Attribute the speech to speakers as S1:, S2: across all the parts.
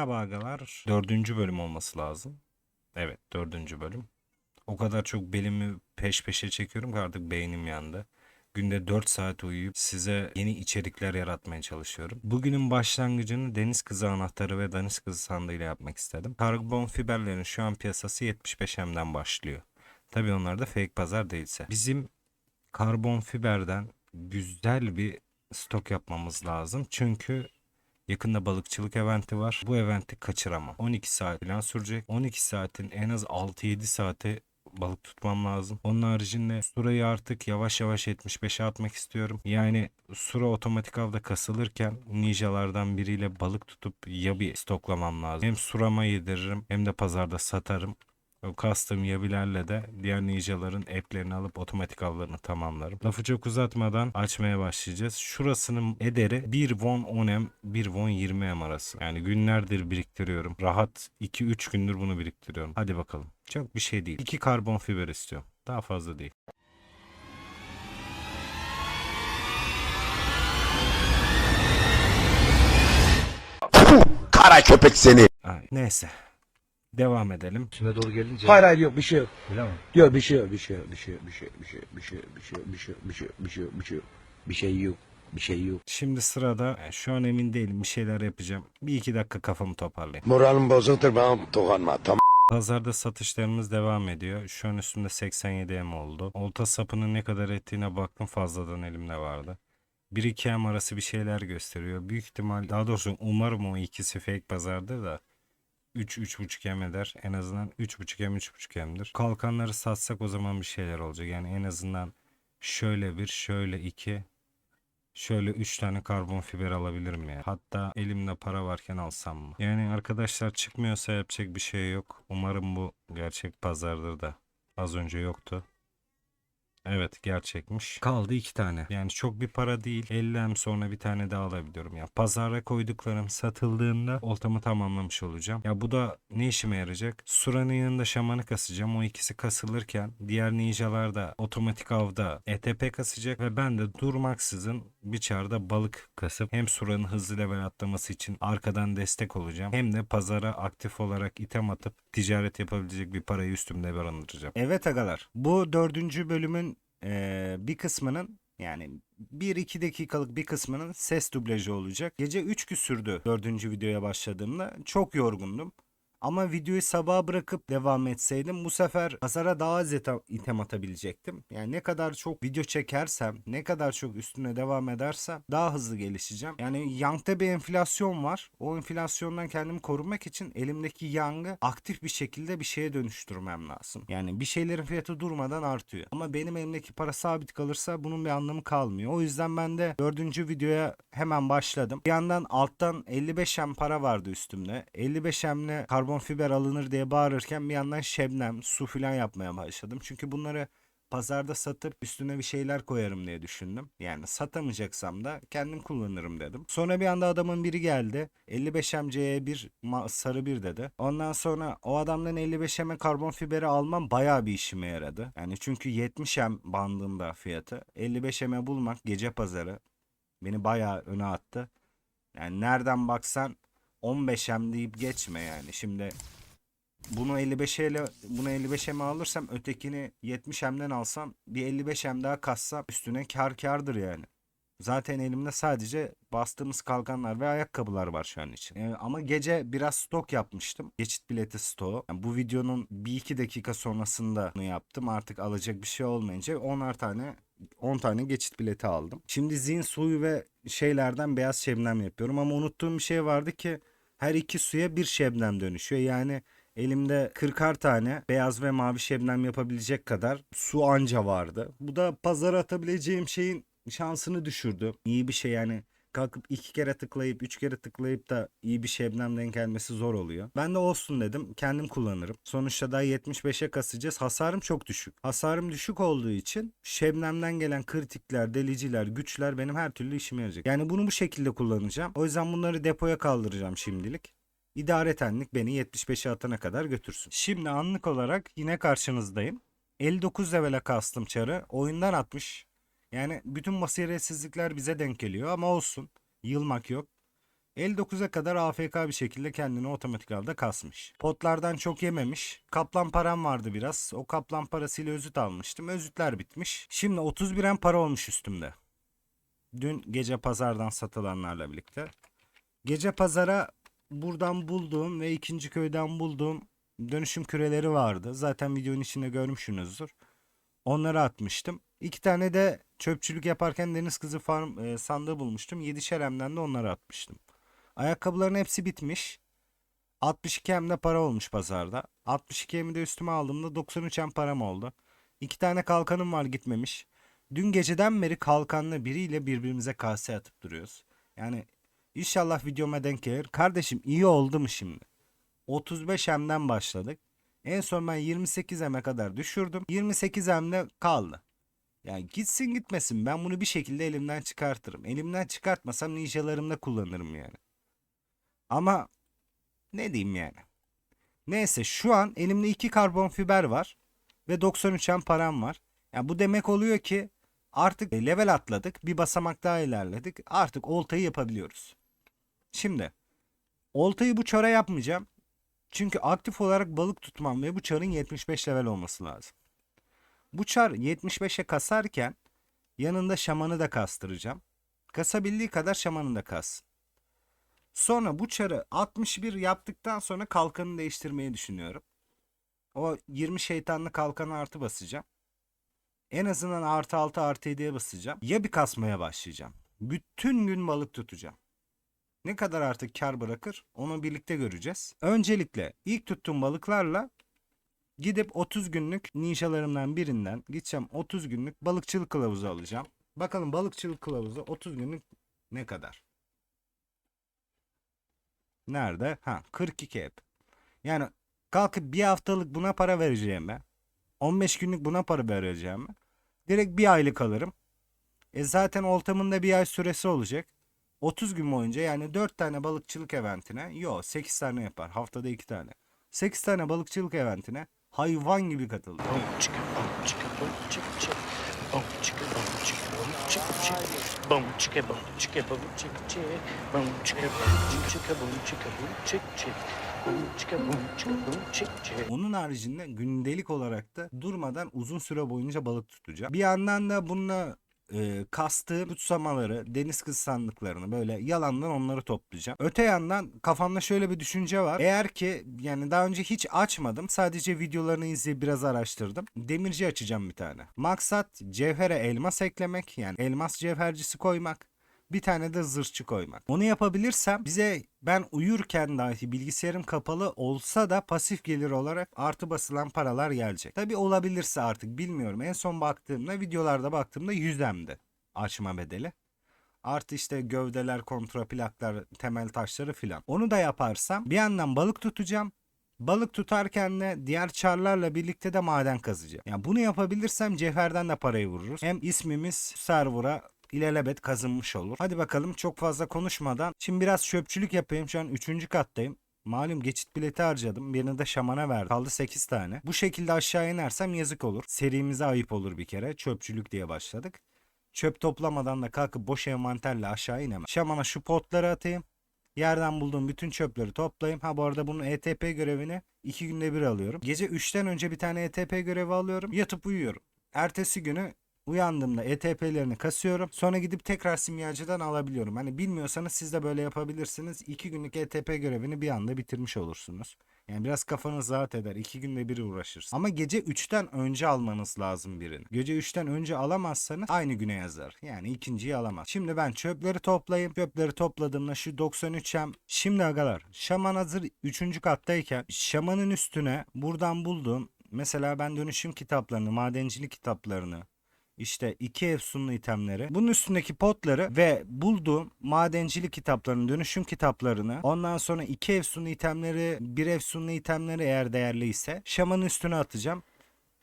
S1: Merhaba agalar. Dördüncü bölüm olması lazım. Evet dördüncü bölüm. O kadar çok belimi peş peşe çekiyorum ki artık beynim yandı. Günde 4 saat uyuyup size yeni içerikler yaratmaya çalışıyorum. Bugünün başlangıcını deniz kızı anahtarı ve deniz kızı sandığıyla yapmak istedim. Karbon fiberlerin şu an piyasası 75M'den başlıyor. Tabii onlar da fake pazar değilse. Bizim karbon fiberden güzel bir stok yapmamız lazım. Çünkü Yakında balıkçılık eventi var. Bu eventi kaçıramam. 12 saat falan sürecek. 12 saatin en az 6-7 saati balık tutmam lazım. Onun haricinde Sura'yı artık yavaş yavaş 75'e atmak istiyorum. Yani Sura otomatik avda kasılırken ninjalardan biriyle balık tutup ya bir stoklamam lazım. Hem Sura'ma yediririm hem de pazarda satarım. O kastığım yabilerle de diğer ninjaların app'lerini alıp otomatik avlarını tamamlarım. Lafı çok uzatmadan açmaya başlayacağız. Şurasının ederi 1 won 10m 1 won 20m arası. Yani günlerdir biriktiriyorum. Rahat 2-3 gündür bunu biriktiriyorum. Hadi bakalım. Çok bir şey değil. 2 karbon fiber istiyorum. Daha fazla değil.
S2: Kara köpek seni.
S1: Ay, neyse. Devam edelim.
S3: Üstüme doğru gelince.
S4: Hayır hayır yok bir şey yok.
S3: Öyle mi?
S4: Yok bir şey yok bir şey yok bir şey yok bir şey yok bir şey yok bir şey yok bir şey yok bir şey yok bir şey yok bir şey yok bir şey yok bir şey yok bir şey yok.
S1: Şimdi sırada e, şu an emin değilim bir şeyler yapacağım. Bir iki dakika kafamı toparlayayım.
S2: Moralim bozuktur bana dokunma tamam.
S1: Pazarda satışlarımız devam ediyor. Şu an üstümde 87 M oldu. Olta sapının ne kadar ettiğine baktım fazladan elimde vardı. 1-2 M arası bir şeyler gösteriyor. Büyük ihtimal daha doğrusu umarım o ikisi fake pazardır da 3-3.5 M eder. En azından 3.5 M 3.5 M'dir. Kalkanları satsak o zaman bir şeyler olacak. Yani en azından şöyle bir şöyle iki Şöyle 3 tane karbon fiber alabilirim ya. Hatta elimde para varken alsam mı? Yani arkadaşlar çıkmıyorsa yapacak bir şey yok. Umarım bu gerçek pazardır da. Az önce yoktu. Evet gerçekmiş. Kaldı iki tane. Yani çok bir para değil. 50 em sonra bir tane daha alabiliyorum. Ya pazara koyduklarım satıldığında oltamı tamamlamış olacağım. Ya bu da ne işime yarayacak? Sura'nın yanında şamanı kasacağım. O ikisi kasılırken diğer ninjalar da otomatik avda ETP kasacak ve ben de durmaksızın bir çarda balık kasıp hem Sura'nın hızlı level atlaması için arkadan destek olacağım. Hem de pazara aktif olarak item atıp ticaret yapabilecek bir parayı üstümde barındıracağım. Evet agalar bu dördüncü bölümün eee, bir kısmının yani 1-2 dakikalık bir kısmının ses dublajı olacak. Gece 3 küsürdü dördüncü videoya başladığımda. Çok yorgundum. Ama videoyu sabaha bırakıp devam etseydim bu sefer pazara daha az item atabilecektim. Yani ne kadar çok video çekersem, ne kadar çok üstüne devam edersem daha hızlı gelişeceğim. Yani Yang'da bir enflasyon var. O enflasyondan kendimi korumak için elimdeki Yang'ı aktif bir şekilde bir şeye dönüştürmem lazım. Yani bir şeylerin fiyatı durmadan artıyor. Ama benim elimdeki para sabit kalırsa bunun bir anlamı kalmıyor. O yüzden ben de dördüncü videoya hemen başladım. Bir yandan alttan 55M para vardı üstümde. 55M'le karbon fiber alınır diye bağırırken bir yandan şebnem, su filan yapmaya başladım. Çünkü bunları pazarda satıp üstüne bir şeyler koyarım diye düşündüm. Yani satamayacaksam da kendim kullanırım dedim. Sonra bir anda adamın biri geldi. 55MC'ye bir ma- sarı bir dedi. Ondan sonra o adamdan 55M'e karbon fiberi almam bayağı bir işime yaradı. Yani çünkü 70M bandında fiyatı. 55M'e bulmak gece pazarı beni bayağı öne attı. Yani nereden baksan 15M deyip geçme yani. Şimdi bunu 55'e ile bunu 55'e alırsam ötekini 70M'den alsam bir 55M daha kassam üstüne kar kardır yani. Zaten elimde sadece bastığımız kalkanlar ve ayakkabılar var şu an için. Ee, ama gece biraz stok yapmıştım. Geçit bileti stoğu. Yani bu videonun bir iki dakika sonrasında bunu yaptım. Artık alacak bir şey olmayınca 10'ar tane 10 tane geçit bileti aldım. Şimdi zin suyu ve şeylerden beyaz şebnem yapıyorum ama unuttuğum bir şey vardı ki her iki suya bir şebnem dönüşüyor. Yani elimde 40'ar tane beyaz ve mavi şebnem yapabilecek kadar su anca vardı. Bu da pazara atabileceğim şeyin şansını düşürdü. İyi bir şey yani kalkıp iki kere tıklayıp üç kere tıklayıp da iyi bir şebnem denk gelmesi zor oluyor. Ben de olsun dedim. Kendim kullanırım. Sonuçta daha 75'e kasacağız. Hasarım çok düşük. Hasarım düşük olduğu için şebnemden gelen kritikler, deliciler, güçler benim her türlü işime yarayacak. Yani bunu bu şekilde kullanacağım. O yüzden bunları depoya kaldıracağım şimdilik. İdaretenlik beni 75'e atana kadar götürsün. Şimdi anlık olarak yine karşınızdayım. 59 levele kastım çarı. Oyundan atmış. Yani bütün basiretsizlikler bize denk geliyor ama olsun. Yılmak yok. 59'a kadar AFK bir şekilde kendini otomatik halde kasmış. Potlardan çok yememiş. Kaplan param vardı biraz. O kaplan parasıyla özüt almıştım. Özütler bitmiş. Şimdi 31 en para olmuş üstümde. Dün gece pazardan satılanlarla birlikte. Gece pazara buradan bulduğum ve ikinci köyden bulduğum dönüşüm küreleri vardı. Zaten videonun içinde görmüşsünüzdür. Onları atmıştım. İki tane de çöpçülük yaparken deniz kızı farm e, sandığı bulmuştum. 7 şeremden de onları atmıştım. Ayakkabıların hepsi bitmiş. 62 hem de para olmuş pazarda. 62 hemi de üstüme aldığımda 93 hem param oldu. İki tane kalkanım var gitmemiş. Dün geceden beri kalkanlı biriyle birbirimize kase atıp duruyoruz. Yani inşallah videoma denk gelir. Kardeşim iyi oldu mu şimdi? 35 hemden başladık. En son ben 28 eme kadar düşürdüm. 28 emde kaldı. Yani gitsin gitmesin ben bunu bir şekilde elimden çıkartırım. Elimden çıkartmasam ninjalarımda kullanırım yani. Ama ne diyeyim yani. Neyse şu an elimde 2 karbon fiber var ve 93 em param var. Yani bu demek oluyor ki artık level atladık. Bir basamak daha ilerledik. Artık oltayı yapabiliyoruz. Şimdi oltayı bu çara yapmayacağım. Çünkü aktif olarak balık tutmam ve bu çarın 75 level olması lazım. Bu çar 75'e kasarken yanında şamanı da kastıracağım. Kasabildiği kadar şamanı da kassın. Sonra bu çarı 61 yaptıktan sonra kalkanı değiştirmeyi düşünüyorum. O 20 şeytanlı kalkanı artı basacağım. En azından artı 6 artı 7'ye basacağım. Ya bir kasmaya başlayacağım. Bütün gün balık tutacağım. Ne kadar artık kar bırakır onu birlikte göreceğiz. Öncelikle ilk tuttuğum balıklarla gidip 30 günlük ninjalarımdan birinden gideceğim 30 günlük balıkçılık kılavuzu alacağım. Bakalım balıkçılık kılavuzu 30 günlük ne kadar? Nerede? Ha 42 hep. Yani kalkıp bir haftalık buna para vereceğime 15 günlük buna para vereceğime direkt bir aylık alırım. E zaten oltamın da bir ay süresi olacak. 30 gün boyunca yani 4 tane balıkçılık eventine yo 8 tane yapar haftada 2 tane. 8 tane balıkçılık eventine hayvan gibi katıldı.
S3: Boom chicka boom chicka boom chick chick.
S1: Onun haricinde gündelik olarak da durmadan uzun süre boyunca balık tutacağım. Bir yandan da bununla e, kastığım kutsamaları, deniz kız sandıklarını böyle yalandan onları toplayacağım. Öte yandan kafamda şöyle bir düşünce var. Eğer ki yani daha önce hiç açmadım. Sadece videolarını izleyip biraz araştırdım. Demirci açacağım bir tane. Maksat cevhere elmas eklemek yani elmas cevhercisi koymak. Bir tane de zırhçı koymak. Onu yapabilirsem bize ben uyurken dahi bilgisayarım kapalı olsa da pasif gelir olarak artı basılan paralar gelecek. Tabi olabilirse artık bilmiyorum. En son baktığımda videolarda baktığımda 100M'di açma bedeli. Artı işte gövdeler, kontraplaklar, temel taşları filan. Onu da yaparsam bir yandan balık tutacağım. Balık tutarken de diğer çarlarla birlikte de maden kazacağım. Yani bunu yapabilirsem cevherden de parayı vururuz. Hem ismimiz server'a ilelebet kazınmış olur. Hadi bakalım çok fazla konuşmadan. Şimdi biraz çöpçülük yapayım. Şu an 3. kattayım. Malum geçit bileti harcadım. Birini de şamana verdim. Kaldı 8 tane. Bu şekilde aşağı inersem yazık olur. Serimize ayıp olur bir kere. Çöpçülük diye başladık. Çöp toplamadan da kalkıp boş envanterle aşağı inemem. Şamana şu potları atayım. Yerden bulduğum bütün çöpleri toplayayım. Ha bu arada bunun ETP görevini 2 günde bir alıyorum. Gece 3'ten önce bir tane ETP görevi alıyorum. Yatıp uyuyorum. Ertesi günü Uyandığımda ETP'lerini kasıyorum. Sonra gidip tekrar simyacıdan alabiliyorum. Hani bilmiyorsanız siz de böyle yapabilirsiniz. 2 günlük ETP görevini bir anda bitirmiş olursunuz. Yani biraz kafanız rahat eder. 2 günde biri uğraşırsınız. Ama gece 3'ten önce almanız lazım birini. Gece 3'ten önce alamazsanız aynı güne yazar. Yani ikinciyi alamaz. Şimdi ben çöpleri toplayayım. Çöpleri topladığımda şu 93 hem. Şimdi agalar şaman hazır 3. kattayken şamanın üstüne buradan bulduğum Mesela ben dönüşüm kitaplarını, madencilik kitaplarını, işte iki efsunlu itemleri. Bunun üstündeki potları ve bulduğum madencilik kitaplarını, dönüşüm kitaplarını, ondan sonra iki efsunlu itemleri, bir efsunlu itemleri eğer değerliyse şamanın üstüne atacağım.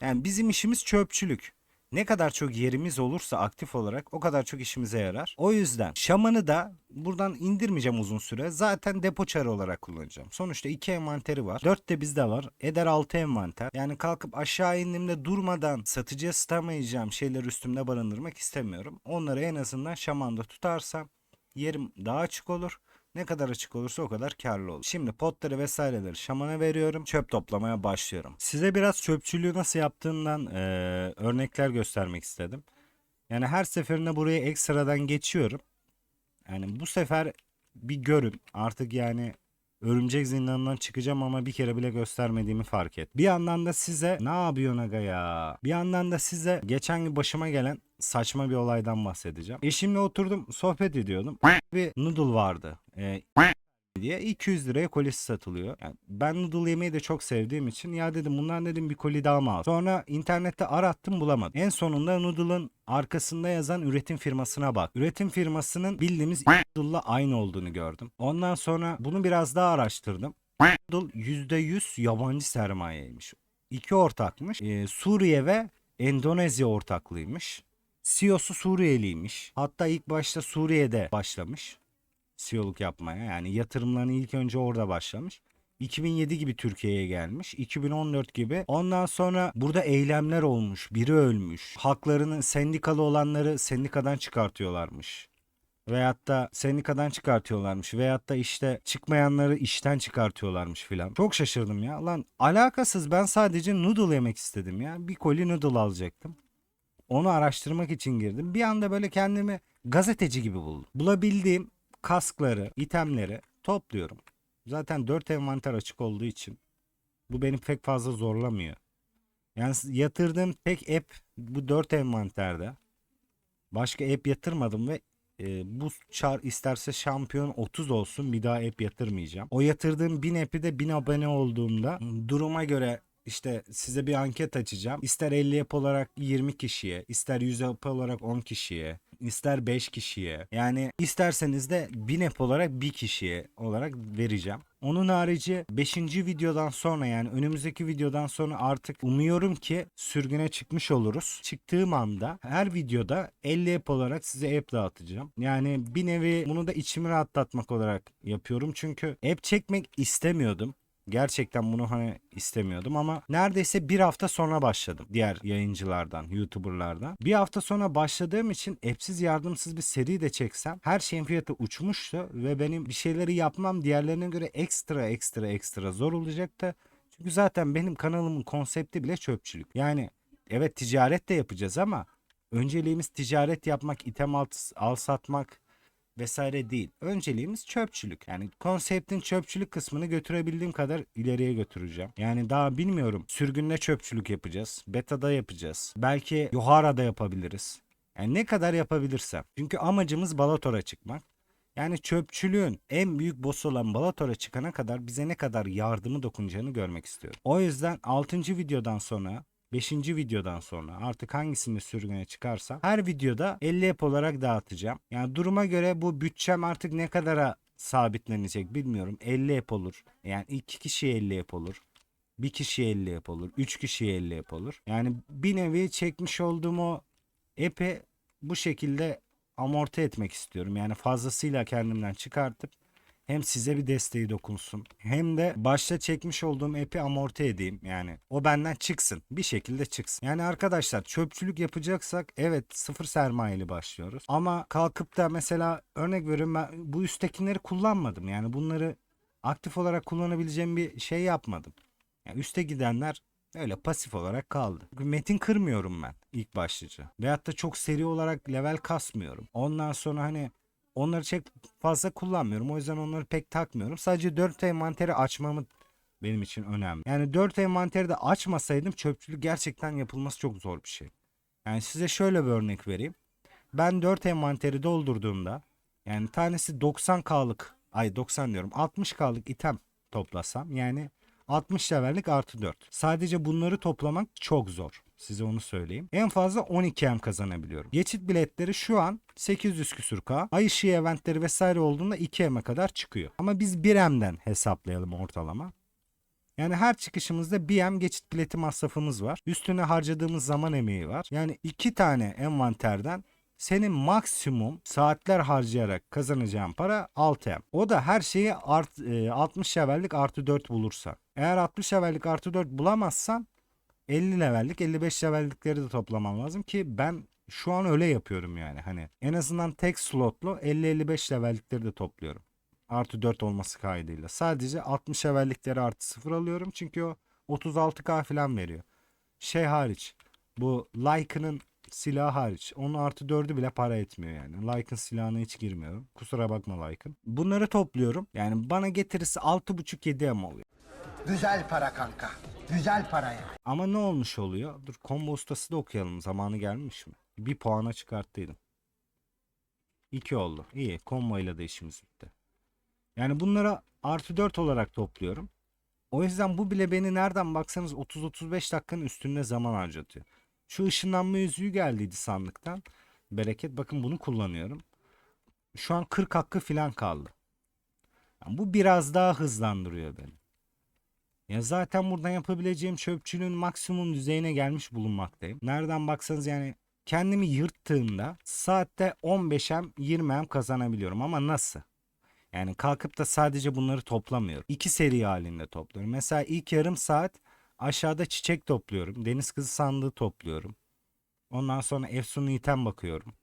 S1: Yani bizim işimiz çöpçülük. Ne kadar çok yerimiz olursa aktif olarak o kadar çok işimize yarar. O yüzden şamanı da buradan indirmeyeceğim uzun süre. Zaten depo çarı olarak kullanacağım. Sonuçta iki envanteri var. Dört de bizde var. Eder altı envanter. Yani kalkıp aşağı indiğimde durmadan satıcıya satamayacağım şeyleri üstümde barındırmak istemiyorum. Onları en azından şamanda tutarsam yerim daha açık olur. Ne kadar açık olursa o kadar karlı olur. Şimdi potları vesaireleri şamana veriyorum. Çöp toplamaya başlıyorum. Size biraz çöpçülüğü nasıl yaptığından eee, örnekler göstermek istedim. Yani her seferinde buraya ekstradan geçiyorum. Yani bu sefer bir görün. Artık yani örümcek zindanından çıkacağım ama bir kere bile göstermediğimi fark et. Bir yandan da size ne yapıyorsun aga ya? Bir yandan da size geçen gün başıma gelen saçma bir olaydan bahsedeceğim. Eşimle oturdum sohbet ediyordum. Bir noodle vardı. Ee, diye 200 liraya kolisi satılıyor. Yani ben noodle yemeyi de çok sevdiğim için ya dedim bundan dedim bir koli daha mı al? Sonra internette arattım bulamadım. En sonunda noodle'ın arkasında yazan üretim firmasına bak. Üretim firmasının bildiğimiz noodle'la aynı olduğunu gördüm. Ondan sonra bunu biraz daha araştırdım. Noodle %100 yabancı sermayeymiş. İki ortakmış. Ee, Suriye ve Endonezya ortaklığıymış. CEO'su Suriyeliymiş. Hatta ilk başta Suriye'de başlamış. CEO'luk yapmaya. Yani yatırımlarını ilk önce orada başlamış. 2007 gibi Türkiye'ye gelmiş. 2014 gibi. Ondan sonra burada eylemler olmuş. Biri ölmüş. Haklarını sendikalı olanları sendikadan çıkartıyorlarmış. Veyahut da sendikadan çıkartıyorlarmış. Veyahut da işte çıkmayanları işten çıkartıyorlarmış filan. Çok şaşırdım ya. Lan alakasız ben sadece noodle yemek istedim ya. Bir koli noodle alacaktım. Onu araştırmak için girdim. Bir anda böyle kendimi gazeteci gibi buldum. Bulabildiğim kaskları, itemleri topluyorum. Zaten 4 envanter açık olduğu için bu beni pek fazla zorlamıyor. Yani yatırdığım tek app bu 4 envanterde. Başka app yatırmadım ve e, bu çar isterse şampiyon 30 olsun bir daha app yatırmayacağım. O yatırdığım 1000 app'i de 1000 abone olduğumda duruma göre işte size bir anket açacağım. İster 50 app olarak 20 kişiye, ister 100 app olarak 10 kişiye, ister 5 kişiye. Yani isterseniz de 1000 app olarak bir kişiye olarak vereceğim. Onun harici 5. videodan sonra yani önümüzdeki videodan sonra artık umuyorum ki sürgüne çıkmış oluruz. Çıktığım anda her videoda 50 app olarak size app dağıtacağım. Yani bir nevi bunu da içimi rahatlatmak olarak yapıyorum. Çünkü app çekmek istemiyordum. Gerçekten bunu hani istemiyordum ama neredeyse bir hafta sonra başladım diğer yayıncılardan, YouTuber'lardan. Bir hafta sonra başladığım için app'siz yardımsız bir seri de çeksem her şeyin fiyatı uçmuştu ve benim bir şeyleri yapmam diğerlerine göre ekstra ekstra ekstra zor olacaktı. Çünkü zaten benim kanalımın konsepti bile çöpçülük. Yani evet ticaret de yapacağız ama önceliğimiz ticaret yapmak, item al, al satmak, vesaire değil. Önceliğimiz çöpçülük. Yani konseptin çöpçülük kısmını götürebildiğim kadar ileriye götüreceğim. Yani daha bilmiyorum. Sürgünle çöpçülük yapacağız. Beta'da yapacağız. Belki Yohara'da yapabiliriz. Yani ne kadar yapabilirsem. Çünkü amacımız Balator'a çıkmak. Yani çöpçülüğün en büyük boss'u olan Balator'a çıkana kadar bize ne kadar yardımı dokunacağını görmek istiyorum. O yüzden 6. videodan sonra 5. videodan sonra artık hangisinde sürgüne çıkarsa her videoda 50 app olarak dağıtacağım. Yani duruma göre bu bütçem artık ne kadara sabitlenecek bilmiyorum. 50 app olur. Yani 2 kişiye 50 app olur. Bir kişiye 50 app olur. 3 kişiye 50 app olur. Yani bir nevi çekmiş olduğum o app'i bu şekilde amorti etmek istiyorum. Yani fazlasıyla kendimden çıkartıp hem size bir desteği dokunsun hem de başta çekmiş olduğum app'i amorti edeyim yani. O benden çıksın. Bir şekilde çıksın. Yani arkadaşlar çöpçülük yapacaksak evet sıfır sermayeli başlıyoruz. Ama kalkıp da mesela örnek veriyorum ben bu üsttekileri kullanmadım. Yani bunları aktif olarak kullanabileceğim bir şey yapmadım. Yani üste gidenler öyle pasif olarak kaldı. Metin kırmıyorum ben ilk başlıca. Veyahut da çok seri olarak level kasmıyorum. Ondan sonra hani onları çok fazla kullanmıyorum. O yüzden onları pek takmıyorum. Sadece 4 envanteri açmamı benim için önemli. Yani 4 envanteri de açmasaydım çöpçülük gerçekten yapılması çok zor bir şey. Yani size şöyle bir örnek vereyim. Ben 4 envanteri doldurduğumda yani tanesi 90k'lık ay 90 diyorum 60k'lık item toplasam yani 60 levellik artı 4. Sadece bunları toplamak çok zor. Size onu söyleyeyim. En fazla 12M kazanabiliyorum. Geçit biletleri şu an 800 küsür K. Ay ışığı eventleri vesaire olduğunda 2M'e kadar çıkıyor. Ama biz 1M'den hesaplayalım ortalama. Yani her çıkışımızda 1M geçit bileti masrafımız var. Üstüne harcadığımız zaman emeği var. Yani iki tane envanterden senin maksimum saatler harcayarak kazanacağın para 6M. O da her şeyi art, e, 60 levellik artı 4 bulursa. Eğer 60 levellik artı 4 bulamazsan 50 levellik 55 levellikleri de toplaman lazım ki ben şu an öyle yapıyorum yani hani en azından tek slotlu 50-55 levellikleri de topluyorum. Artı 4 olması kaydıyla. Sadece 60 evvellikleri artı 0 alıyorum. Çünkü o 36k falan veriyor. Şey hariç. Bu Like'ının silahı hariç. Onun artı 4'ü bile para etmiyor yani. Like'ın silahına hiç girmiyorum. Kusura bakma Like'ın. Bunları topluyorum. Yani bana getirisi 6.5-7 M oluyor.
S5: Güzel para kanka. Güzel para ya.
S1: Ama ne olmuş oluyor? Dur combo ustası da okuyalım. Zamanı gelmiş mi? Bir puana çıkarttıydım. 2 oldu. İyi. Combo ile de işimiz bitti. Yani bunlara artı 4 olarak topluyorum. O yüzden bu bile beni nereden baksanız 30-35 dakikanın üstünde zaman harcatıyor. Şu ışınlanma yüzüğü geldiydi sandıktan. Bereket. Bakın bunu kullanıyorum. Şu an 40 hakkı falan kaldı. Yani bu biraz daha hızlandırıyor beni. Ya zaten buradan yapabileceğim çöpçülüğün maksimum düzeyine gelmiş bulunmaktayım. Nereden baksanız yani kendimi yırttığımda saatte 15'em 20'em kazanabiliyorum ama nasıl? Yani kalkıp da sadece bunları toplamıyorum. İki seri halinde topluyorum. Mesela ilk yarım saat aşağıda çiçek topluyorum. Deniz kızı sandığı topluyorum. Ondan sonra efsuni item bakıyorum.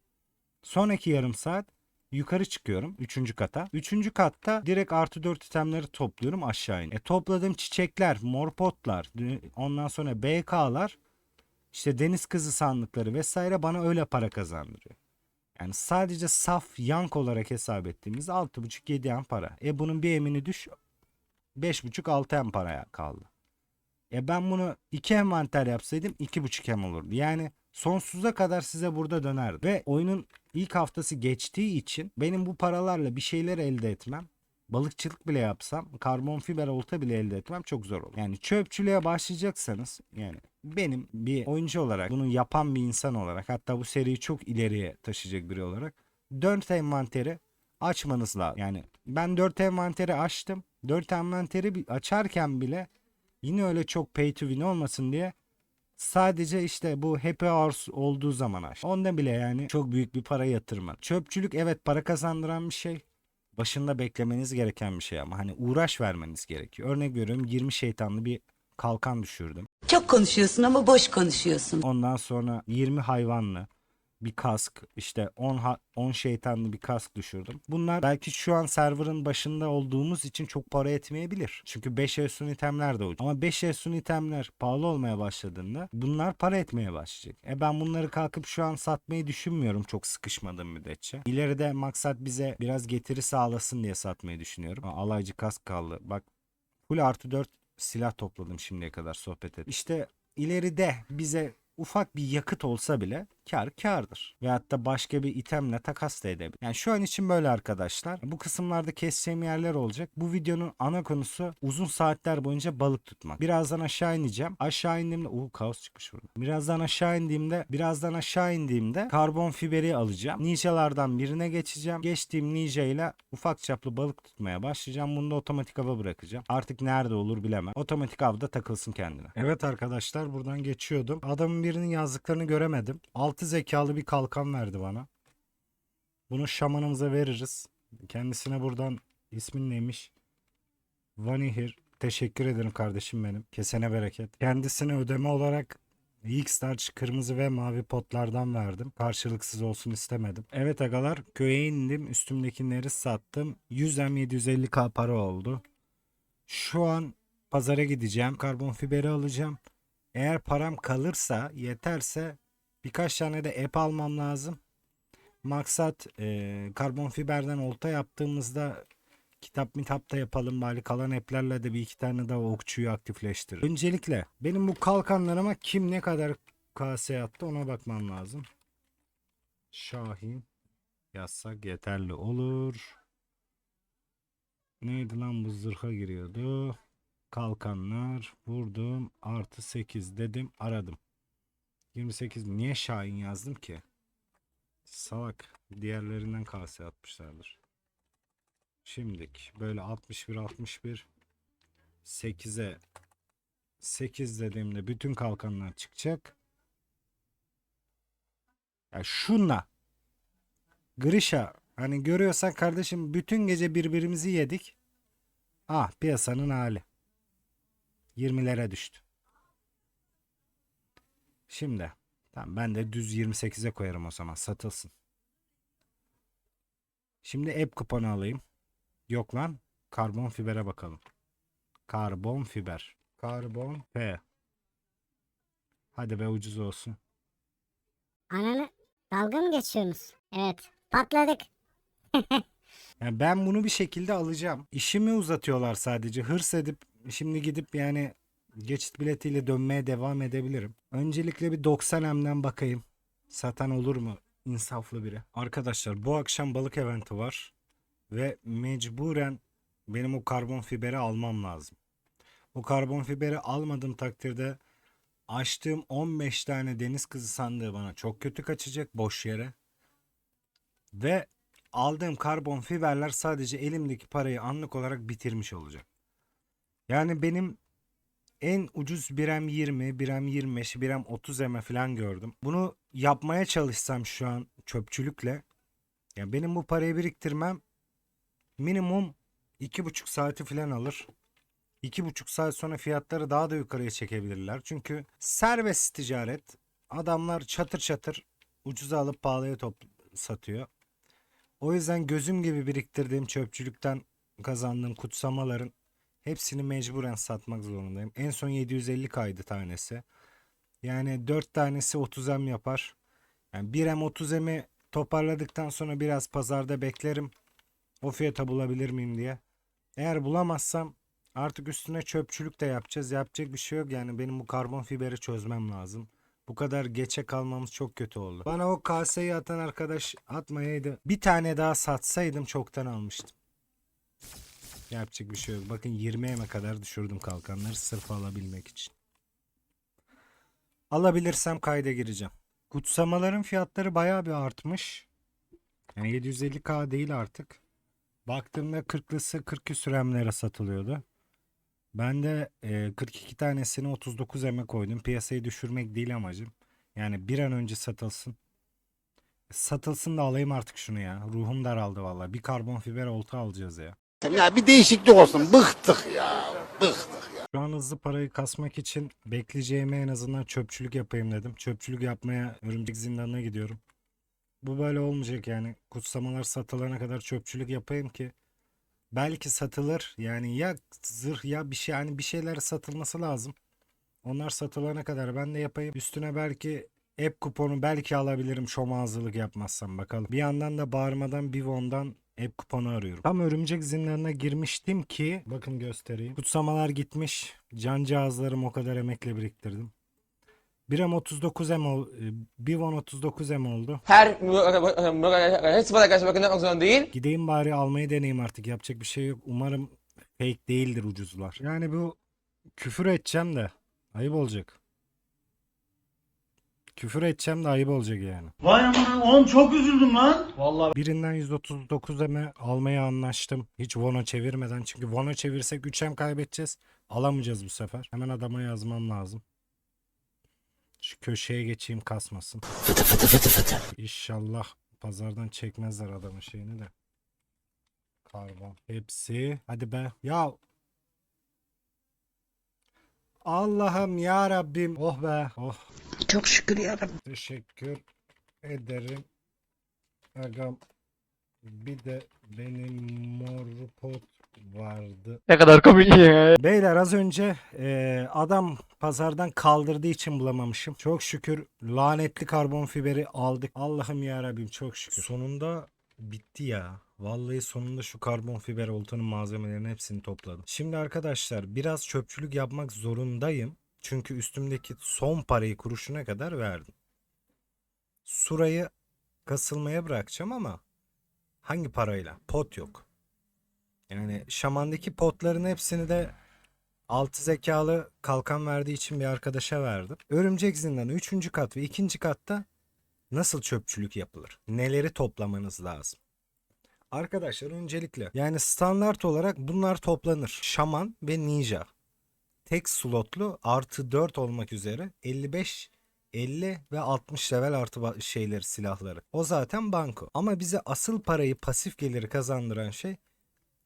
S1: Sonraki yarım saat yukarı çıkıyorum. Üçüncü kata. Üçüncü katta direkt artı dört itemleri topluyorum aşağı in. E topladığım çiçekler, morpotlar, ondan sonra BK'lar, işte deniz kızı sandıkları vesaire bana öyle para kazandırıyor. Yani sadece saf yank olarak hesap ettiğimizde 6.5-7 yan para. E bunun bir emini düş 5.5-6 yan paraya kaldı. E ben bunu 2 envanter yapsaydım 2.5 hem olurdu. Yani sonsuza kadar size burada dönerdi. Ve oyunun ilk haftası geçtiği için benim bu paralarla bir şeyler elde etmem balıkçılık bile yapsam karbon fiber olta bile elde etmem çok zor olur. Yani çöpçülüğe başlayacaksanız yani benim bir oyuncu olarak bunu yapan bir insan olarak hatta bu seriyi çok ileriye taşıyacak biri olarak 4 envanteri açmanız lazım. Yani ben 4 envanteri açtım. 4 envanteri açarken bile yine öyle çok pay to win olmasın diye sadece işte bu happy hours olduğu zaman aç. Onda bile yani çok büyük bir para yatırma. Çöpçülük evet para kazandıran bir şey başında beklemeniz gereken bir şey ama hani uğraş vermeniz gerekiyor. Örnek veriyorum 20 şeytanlı bir kalkan düşürdüm.
S6: Çok konuşuyorsun ama boş konuşuyorsun.
S1: Ondan sonra 20 hayvanlı bir kask işte 10 ha- 10 şeytanlı bir kask düşürdüm. Bunlar belki şu an serverın başında olduğumuz için çok para etmeyebilir. Çünkü 5 efsun itemler de ucuz. Ama 5 efsun itemler pahalı olmaya başladığında bunlar para etmeye başlayacak. E ben bunları kalkıp şu an satmayı düşünmüyorum çok sıkışmadığım müddetçe. İleride maksat bize biraz getiri sağlasın diye satmayı düşünüyorum. Alaycı kask kaldı. Bak full artı 4 silah topladım şimdiye kadar sohbet et. İşte ileride bize ufak bir yakıt olsa bile kar kardır. Veyahut da başka bir itemle takas da edebilir. Yani şu an için böyle arkadaşlar. Bu kısımlarda keseceğim yerler olacak. Bu videonun ana konusu uzun saatler boyunca balık tutmak. Birazdan aşağı ineceğim. Aşağı indiğimde... Uuu kaos çıkmış burada. Birazdan aşağı indiğimde, birazdan aşağı indiğimde karbon fiberi alacağım. Ninjalardan birine geçeceğim. Geçtiğim ninja ile ufak çaplı balık tutmaya başlayacağım. Bunu da otomatik hava bırakacağım. Artık nerede olur bilemem. Otomatik avda takılsın kendine. Evet arkadaşlar buradan geçiyordum. Adamın birinin yazdıklarını göremedim. Altı zekalı bir kalkan verdi bana. Bunu şamanımıza veririz. Kendisine buradan ismin neymiş? Vanihir. Teşekkür ederim kardeşim benim. Kesene bereket. Kendisine ödeme olarak X-Large kırmızı ve mavi potlardan verdim. Karşılıksız olsun istemedim. Evet agalar köye indim. Üstümdekileri sattım. 100 M 750k para oldu. Şu an pazara gideceğim. Karbon fiberi alacağım. Eğer param kalırsa yeterse birkaç tane de ep almam lazım. Maksat e, karbon fiberden olta yaptığımızda kitap mitap da yapalım bari kalan eplerle de bir iki tane daha okçuyu aktifleştir. Öncelikle benim bu kalkanlarıma kim ne kadar kase attı ona bakmam lazım. Şahin yazsak yeterli olur. Neydi lan bu zırha giriyordu. Kalkanlar vurdum artı 8 dedim aradım. 28 niye Şahin yazdım ki? Salak diğerlerinden kase atmışlardır. Şimdik böyle 61 61 8'e 8 dediğimde bütün kalkanlar çıkacak. Ya şunla Grisha hani görüyorsan kardeşim bütün gece birbirimizi yedik. Ah piyasanın hali. 20'lere düştü. Şimdi tamam ben de düz 28'e koyarım o zaman satılsın. Şimdi app kuponu alayım. Yok lan. Karbon fibere bakalım. Karbon fiber. Karbon F. Hadi be ucuz olsun.
S7: Ananı dalga mı geçiyorsunuz? Evet. Patladık.
S1: Yani ben bunu bir şekilde alacağım. İşimi uzatıyorlar sadece. Hırs edip şimdi gidip yani geçit biletiyle dönmeye devam edebilirim. Öncelikle bir 90M'den bakayım. Satan olur mu? İnsaflı biri. Arkadaşlar bu akşam balık eventi var. Ve mecburen benim o karbon fiberi almam lazım. O karbon fiberi almadığım takdirde açtığım 15 tane deniz kızı sandığı bana çok kötü kaçacak boş yere. Ve aldığım karbon fiberler sadece elimdeki parayı anlık olarak bitirmiş olacak. Yani benim en ucuz 1M 20, 1M 25, 1M 30 eme falan gördüm. Bunu yapmaya çalışsam şu an çöpçülükle yani benim bu parayı biriktirmem minimum 2,5 saati falan alır. 2,5 saat sonra fiyatları daha da yukarıya çekebilirler. Çünkü serbest ticaret. Adamlar çatır çatır ucuza alıp pahalıya top satıyor. O yüzden gözüm gibi biriktirdiğim çöpçülükten kazandığım kutsamaların hepsini mecburen satmak zorundayım. En son 750 kaydı tanesi. Yani 4 tanesi 30M yapar. Yani 1M 30M'i toparladıktan sonra biraz pazarda beklerim. O fiyata bulabilir miyim diye. Eğer bulamazsam artık üstüne çöpçülük de yapacağız. Yapacak bir şey yok yani benim bu karbon fiberi çözmem lazım. Bu kadar geçe kalmamız çok kötü oldu. Bana o kaseyi atan arkadaş atmayaydı. Bir tane daha satsaydım çoktan almıştım. Yapacak bir şey yok. Bakın 20 eme kadar düşürdüm kalkanları sırf alabilmek için. Alabilirsem kayda gireceğim. Kutsamaların fiyatları bayağı bir artmış. Yani 750k değil artık. Baktığımda 40'lısı 40 küsür satılıyordu. Ben de e, 42 tanesini 39 eme koydum. Piyasayı düşürmek değil amacım. Yani bir an önce satılsın. Satılsın da alayım artık şunu ya. Ruhum daraldı valla. Bir karbon fiber olta alacağız ya.
S2: Ya bir değişiklik olsun. Bıktık ya. Bıktık.
S1: Şu an hızlı parayı kasmak için bekleyeceğime en azından çöpçülük yapayım dedim. Çöpçülük yapmaya örümcek zindanına gidiyorum. Bu böyle olmayacak yani. Kutsamalar satılana kadar çöpçülük yapayım ki belki satılır. Yani ya zırh ya bir şey hani bir şeyler satılması lazım. Onlar satılana kadar ben de yapayım. Üstüne belki app kuponu belki alabilirim şomazlılık yapmazsam bakalım. Bir yandan da bağırmadan Bivon'dan app kuponu arıyorum. Tam örümcek zindanına girmiştim ki bakın göstereyim. Kutsamalar gitmiş. Cancağızlarım o kadar emekle biriktirdim. 1M 39M ol, e, Bivon 39M oldu.
S8: her sıfata karşı bakın zorunda değil.
S1: Gideyim bari almayı deneyeyim artık. Yapacak bir şey yok. Umarım fake değildir ucuzlar. Yani bu küfür edeceğim de ayıp olacak. Küfür edeceğim de ayıp olacak yani.
S9: Vay aman oğlum çok üzüldüm lan.
S1: Birinden 139 eme almaya anlaştım. Hiç Vono çevirmeden. Çünkü Vono çevirsek 3M kaybedeceğiz. Alamayacağız bu sefer. Hemen adama yazmam lazım. Şu köşeye geçeyim kasmasın. İnşallah pazardan çekmezler adamın şeyini de. Karbon. Hepsi. Hadi be. Ya. Allah'ım ya Rabbim. Oh be. Oh.
S5: Çok şükür yarabbim.
S1: Teşekkür ederim. Agam bir de benim mor pot vardı.
S3: Ne kadar komik ya.
S1: Beyler az önce eee, adam pazardan kaldırdığı için bulamamışım. Çok şükür lanetli karbon fiberi aldık. Allah'ım ya Rabbim çok şükür. Sonunda bitti ya. Vallahi sonunda şu karbon fiber oltanın malzemelerinin hepsini topladım. Şimdi arkadaşlar biraz çöpçülük yapmak zorundayım. Çünkü üstümdeki son parayı kuruşuna kadar verdim. Surayı kasılmaya bırakacağım ama hangi parayla? Pot yok. Yani şamandaki potların hepsini de altı zekalı kalkan verdiği için bir arkadaşa verdim. Örümcek zindanı 3. kat ve 2. katta nasıl çöpçülük yapılır? Neleri toplamanız lazım? Arkadaşlar öncelikle yani standart olarak bunlar toplanır. Şaman ve ninja. Tek slotlu artı 4 olmak üzere 55 50 ve 60 level artı şeyleri silahları. O zaten banko. Ama bize asıl parayı pasif geliri kazandıran şey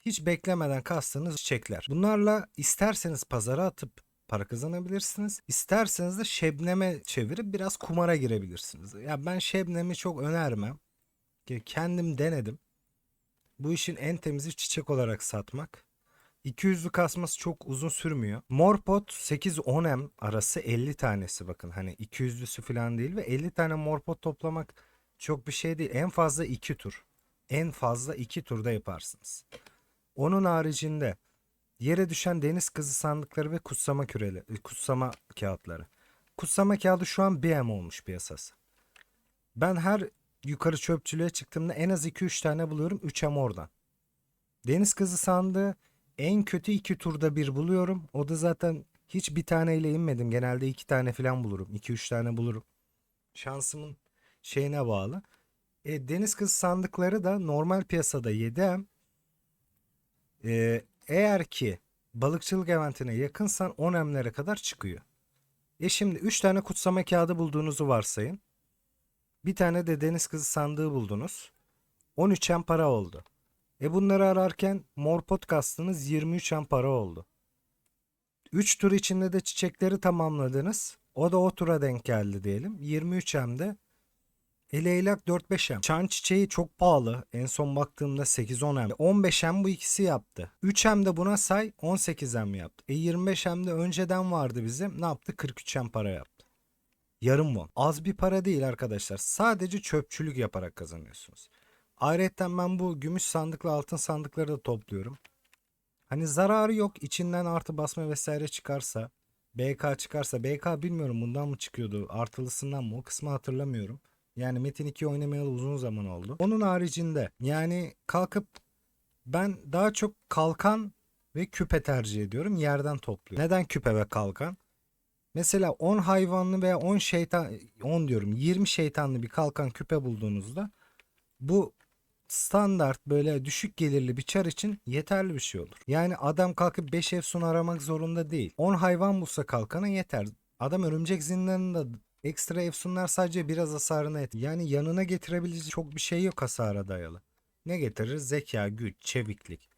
S1: hiç beklemeden kastığınız çiçekler. Bunlarla isterseniz pazara atıp para kazanabilirsiniz. İsterseniz de şebneme çevirip biraz kumara girebilirsiniz. Ya ben şebnemi çok önermem. Kendim denedim. Bu işin en temizi çiçek olarak satmak. 200'lü kasması çok uzun sürmüyor. Morpot 8-10M arası 50 tanesi bakın. Hani 200'lüsü falan değil ve 50 tane morpot toplamak çok bir şey değil. En fazla 2 tur. En fazla 2 turda yaparsınız. Onun haricinde yere düşen deniz kızı sandıkları ve kutsama küreli, e, kutsama kağıtları. Kutsama kağıdı şu an 1M olmuş piyasası. Ben her yukarı çöpçülüğe çıktığımda en az 2-3 tane buluyorum. 3M oradan. Deniz kızı sandığı en kötü 2 turda bir buluyorum. O da zaten hiç bir taneyle inmedim. Genelde 2 tane falan bulurum. 2-3 tane bulurum. Şansımın şeyine bağlı. E, deniz kızı sandıkları da normal piyasada 7M. E, eğer ki balıkçılık eventine yakınsan 10M'lere kadar çıkıyor. E şimdi 3 tane kutsama kağıdı bulduğunuzu varsayın. Bir tane de deniz kızı sandığı buldunuz. 13M para oldu. E bunları ararken morpot kastınız 23M para oldu. 3 tur içinde de çiçekleri tamamladınız. O da o tura denk geldi diyelim. 23M'de e leylak 4-5M. Çan çiçeği çok pahalı. En son baktığımda 8-10M. 15M bu ikisi yaptı. 3M de buna say 18M yaptı. E 25M de önceden vardı bizim. Ne yaptı? 43M para yaptı. Yarım won. Az bir para değil arkadaşlar. Sadece çöpçülük yaparak kazanıyorsunuz. Ayrıca ben bu gümüş sandıkla altın sandıkları da topluyorum. Hani zararı yok. İçinden artı basma vesaire çıkarsa. BK çıkarsa. BK bilmiyorum bundan mı çıkıyordu? Artılısından mı? O kısmı hatırlamıyorum. Yani Metin 2 oynamayalı uzun zaman oldu. Onun haricinde yani kalkıp ben daha çok kalkan ve küpe tercih ediyorum. Yerden topluyorum. Neden küpe ve kalkan? Mesela 10 hayvanlı veya 10 şeytan 10 diyorum 20 şeytanlı bir kalkan küpe bulduğunuzda bu standart böyle düşük gelirli bir çar için yeterli bir şey olur. Yani adam kalkıp 5 efsun aramak zorunda değil. 10 hayvan bulsa kalkana yeter. Adam örümcek zindanında ekstra efsunlar sadece biraz hasarına et. Yani yanına getirebileceği çok bir şey yok hasara dayalı. Ne getirir? Zeka, güç, çeviklik.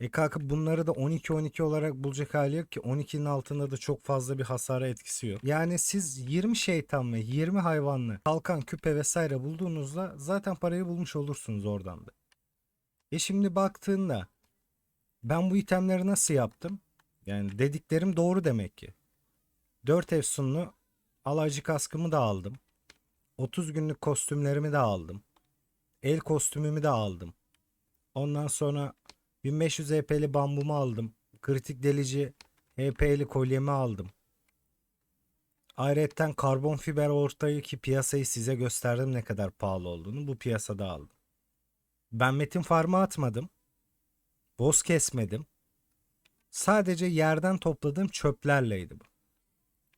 S1: E kalkıp bunları da 12-12 olarak bulacak hali yok ki 12'nin altında da çok fazla bir hasara etkisi yok. Yani siz 20 şeytan ve 20 hayvanlı kalkan küpe vesaire bulduğunuzda zaten parayı bulmuş olursunuz oradan da. E şimdi baktığında ben bu itemleri nasıl yaptım? Yani dediklerim doğru demek ki. 4 efsunlu alaycı kaskımı da aldım. 30 günlük kostümlerimi de aldım. El kostümümü de aldım. Ondan sonra 1500 HP'li bambumu aldım. Kritik delici HP'li kolyemi aldım. Ayrıca karbon fiber ortayı ki piyasayı size gösterdim ne kadar pahalı olduğunu. Bu piyasada aldım. Ben metin farmı atmadım. Boz kesmedim. Sadece yerden topladığım çöplerleydi bu.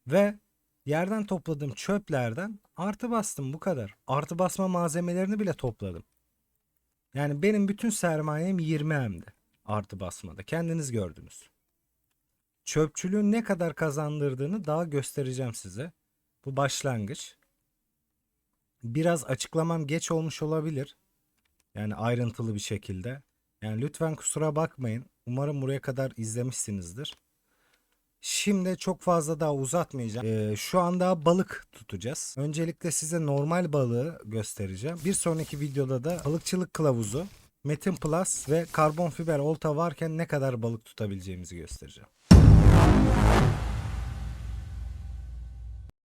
S1: Ve yerden topladığım çöplerden artı bastım bu kadar. Artı basma malzemelerini bile topladım. Yani benim bütün sermayem 20 M'di artı basmada. Kendiniz gördünüz. Çöpçülüğün ne kadar kazandırdığını daha göstereceğim size. Bu başlangıç. Biraz açıklamam geç olmuş olabilir. Yani ayrıntılı bir şekilde. Yani lütfen kusura bakmayın. Umarım buraya kadar izlemişsinizdir. Şimdi çok fazla daha uzatmayacağım. Ee, şu anda balık tutacağız. Öncelikle size normal balığı göstereceğim. Bir sonraki videoda da balıkçılık kılavuzu, Metin Plus ve karbon fiber olta varken ne kadar balık tutabileceğimizi göstereceğim.